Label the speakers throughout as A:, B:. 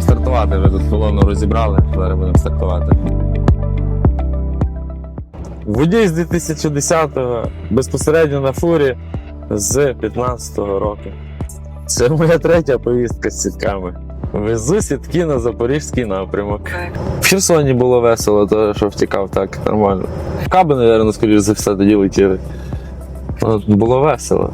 A: стартувати. Вже тут колону розібрали, зараз будемо стартувати. Водій з 2010-го, безпосередньо на фурі з 15-го року. Це моя третя поїздка з сітками. Везу сітки на запорізький напрямок. В Херсоні було весело, то що втікав так нормально. Каби, мабуть, скоріш за все, тоді летіли. От, було весело.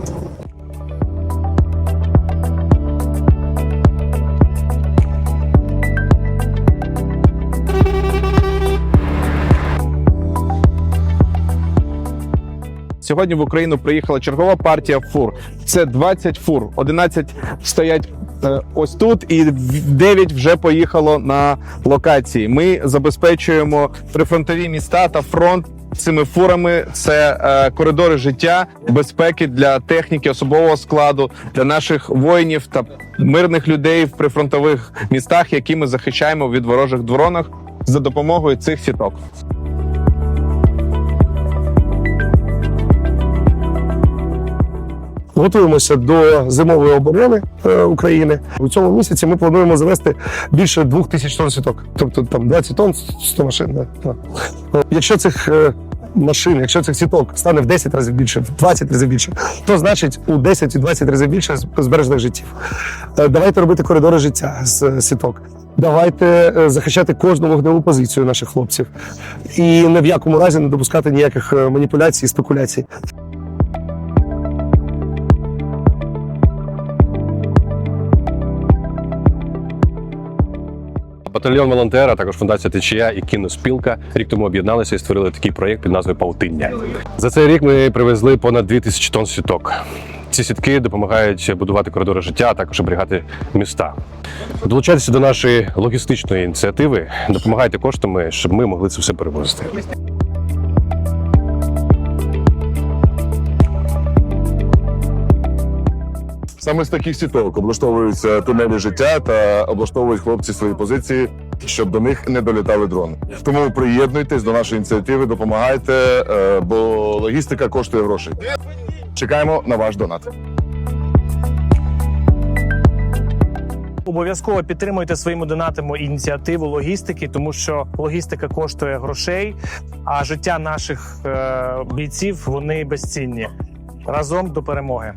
B: Сьогодні в Україну приїхала чергова партія фур. Це 20 фур. 11 стоять е, ось тут, і 9 вже поїхало на локації. Ми забезпечуємо прифронтові міста та фронт. Цими фурами це е, коридори життя, безпеки для техніки, особового складу, для наших воїнів та мирних людей в прифронтових містах, які ми захищаємо від ворожих дронах за допомогою цих сіток.
C: Готуємося до зимової оборони е, України. У цьому місяці ми плануємо завести більше двох тисяч тонн сіток, тобто там 20 тонн 100 машин. Е, Якщо цих е, машин, якщо цих сіток стане в 10 разів більше, в 20 разів більше, то значить у 10 і 20 разів більше з- збережених життів. Давайте робити коридори життя з сіток. Давайте захищати кожну вогневу позицію наших хлопців і ні в якому разі не допускати ніяких маніпуляцій і спекуляцій.
D: Батальйон волонтера, також фундація Течія і кіноспілка рік тому об'єдналися і створили такий проєкт під назвою Паутиння. За цей рік ми привезли понад 2000 тонн сіток. Ці сітки допомагають будувати коридори життя, а також оберігати міста. Долучайтеся до нашої логістичної ініціативи, допомагайте коштами, щоб ми могли це все перевозити.
E: Саме з таких сіток облаштовуються тунелі життя та облаштовують хлопці свої позиції, щоб до них не долітали дрони. Тому приєднуйтесь до нашої ініціативи, допомагайте, е, бо логістика коштує грошей. Чекаємо на ваш донат.
F: Обов'язково підтримуйте своїми донатами ініціативу логістики, тому що логістика коштує грошей, а життя наших е, бійців вони безцінні. Разом до перемоги.